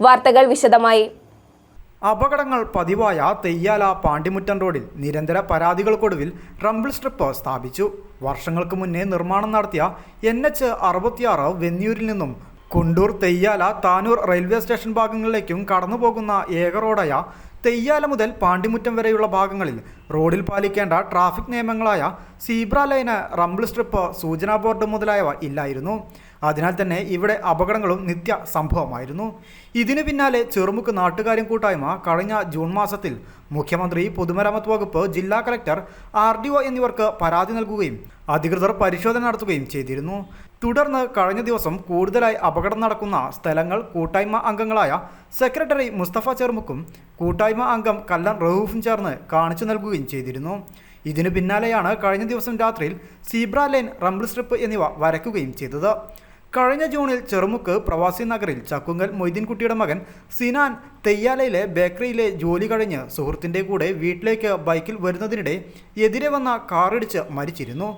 വാർത്തകൾ വിശദമായി. അപകടങ്ങൾ പതിവായ തെയ്യാല പാണ്ടിമുറ്റം റോഡിൽ നിരന്തര പരാതികൾക്കൊടുവിൽ റംബിൾ സ്ട്രിപ്പ് സ്ഥാപിച്ചു. വർഷങ്ങൾക്ക് മുന്നേ നിർമ്മാണം നടത്തിയ എൻ എച്ച് അറുപത്തിയാറ് വെന്നിയൂരിൽ നിന്നും കുണ്ടൂർ തെയ്യാല താനൂർ റെയിൽവേ സ്റ്റേഷൻ ഭാഗങ്ങളിലേക്കും കടന്നു പോകുന്ന ഏക റോഡായ തെയ്യാല മുതൽ പാണ്ടിമുറ്റം വരെയുള്ള ഭാഗങ്ങളിൽ റോഡിൽ പാലിക്കേണ്ട ട്രാഫിക് നിയമങ്ങളായ സീബ്ര ലൈന് റംബിൾ സ്ട്രിപ്പ് സൂചനാ ബോർഡ് മുതലായവ ഇല്ലായിരുന്നു. അതിനാൽ തന്നെ ഇവിടെ അപകടങ്ങളും നിത്യ സംഭവമായിരുന്നു. ഇതിനു പിന്നാലെ ചെറുമുക്ക് നാട്ടുകാരും കൂട്ടായ്മ കഴിഞ്ഞ ജൂൺ മാസത്തിൽ മുഖ്യമന്ത്രി പൊതുമരാമത്ത് വകുപ്പ് ജില്ലാ കലക്ടർ ആർ എന്നിവർക്ക് പരാതി നൽകുകയും അധികൃതർ പരിശോധന നടത്തുകയും ചെയ്തിരുന്നു. തുടർന്ന് കഴിഞ്ഞ ദിവസം കൂടുതലായി അപകടം നടക്കുന്ന സ്ഥലങ്ങൾ കൂട്ടായ്മ അംഗങ്ങളായ സെക്രട്ടറി മുസ്തഫ ചെറുമുക്കും കൂട്ടായ്മ അംഗം കല്ലൻ റഹൂഫും ചേർന്ന് കാണിച്ചു നൽകുകയും ചെയ്തിരുന്നു. ഇതിനു പിന്നാലെയാണ് കഴിഞ്ഞ ദിവസം രാത്രിയിൽ സീബ്ര ലൈൻ റംബിൾ സ്ട്രിപ്പ് എന്നിവ വരയ്ക്കുകയും ചെയ്തത്. കഴിഞ്ഞ ജൂണിൽ ചെറുമുക്ക് പ്രവാസി നഗറിൽ ചക്കുങ്കൽ മൊയ്തീൻകുട്ടിയുടെ മകൻ സിനാൻ തെയ്യാലയിലെ ബേക്കറിയിലെ ജോലി കഴിഞ്ഞ് സുഹൃത്തിന്റെ കൂടെ വീട്ടിലേക്ക് ബൈക്കിൽ വരുന്നതിനിടെ എതിരെ വന്ന കാറിടിച്ച് മരിച്ചിരുന്നു.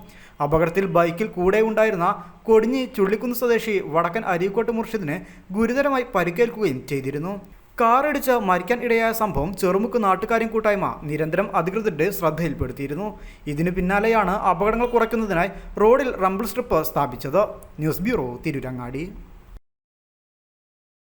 അപകടത്തിൽ ബൈക്കിൽ കൂടെ ഉണ്ടായിരുന്ന കൊടിഞ്ഞി ചുള്ളിക്കുന്ന് സ്വദേശി വടക്കൻ അരീക്കോട്ട് മുർഷിദിന് ഗുരുതരമായി പരിക്കേൽക്കുകയും ചെയ്തിരുന്നു. കാറിടിച്ച് മരിക്കാൻ ഇടയായ സംഭവം ചെറുമുക്ക് നാട്ടുകാരും കൂട്ടായ്മ നിരന്തരം അധികൃതരുടെ ശ്രദ്ധയിൽപ്പെടുത്തിയിരുന്നു. ഇതിനു പിന്നാലെയാണ് അപകടങ്ങൾ കുറയ്ക്കുന്നതിനായി റോഡിൽ റംബിൾ സ്ട്രിപ്പ് സ്ഥാപിച്ചത്. News bureau Tirurangadi.